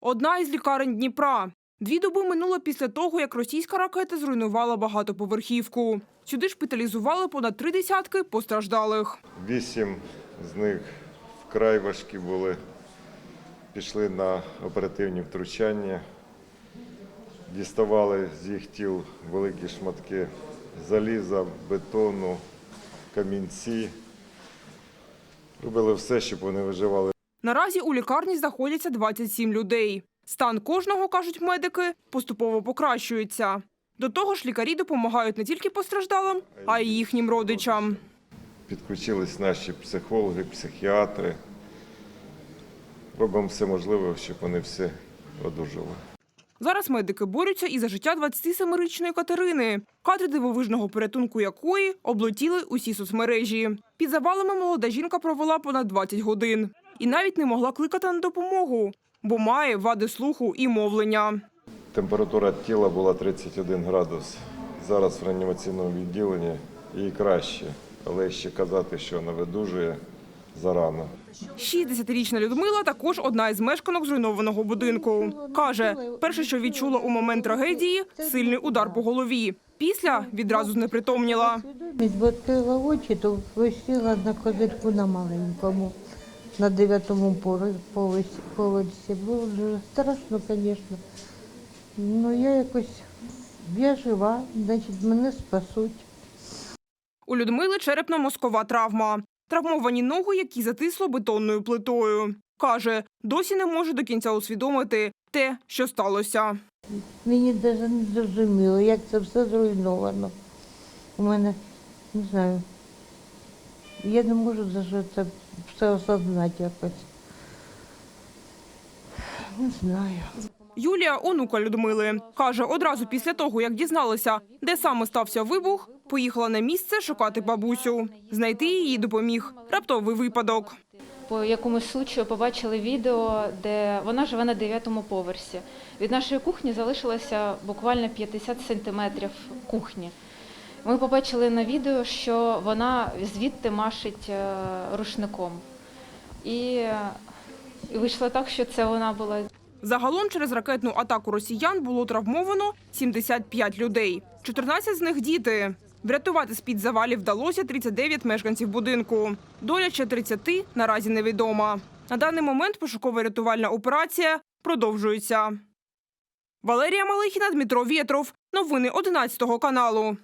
Одна із лікарень Дніпра. Дві доби минуло після того, як російська ракета зруйнувала багатоповерхівку. Сюди шпиталізували понад три десятки постраждалих. Вісім з них вкрай важкі були. Пішли на оперативні втручання, діставали з їх тіл великі шматки заліза, бетону, камінці. Робили все, щоб вони виживали. Наразі у лікарні знаходяться 27 людей. Стан кожного, кажуть медики, поступово покращується. До того ж, лікарі допомагають не тільки постраждалим, а й їхнім родичам. Підключились наші психологи, психіатри. Робимо все можливе, щоб вони всі одужали. Зараз медики борються і за життя 27-річної Катерини, кадри дивовижного порятунку якої облетіли усі соцмережі. Під завалами молода жінка провела понад 20 годин і навіть не могла кликати на допомогу, бо має вади слуху і мовлення. Температура тіла була 31 градус. Зараз в реанімаційному відділенні їй краще, але ще казати, що вона видужує зарано. 60-річна Людмила також одна із мешканок зруйнованого будинку. Каже, перше, що відчула у момент трагедії – сильний удар по голові. Після відразу знепритомніла. Відкрила очі, то висіла на козирку на маленькому, на дев'ятому поверсі. Було дуже страшно, звісно. Ну я якось, я жива, значить мене спасуть. У Людмили черепно-мозкова травма. Травмовані ноги, які затисло бетонною плитою. Каже, досі не може до кінця усвідомити те, що сталося. Мені навіть не зрозуміло, як це все зруйновано. У мене, не знаю, я не можу навіть це все осознати якось. Не знаю. Юлія, онука Людмили, каже, одразу після того, як дізналася, де саме стався вибух, поїхала на місце шукати бабусю. Знайти її допоміг раптовий випадок. По якомусь случаю побачили відео, де вона живе на дев'ятому поверсі. Від нашої кухні залишилося буквально 50 сантиметрів кухні. Ми побачили на відео, що вона звідти машить е, рушником. І, і вийшло так, що це вона була Загалом через ракетну атаку росіян було травмовано 75 людей. 14 з них – діти. Врятувати з-під завалів вдалося 39 мешканців будинку. Доля ще 30 наразі невідома. На даний момент пошуково-рятувальна операція продовжується. Валерія Малихіна, Дмитро Вєтров. Новини 11 каналу.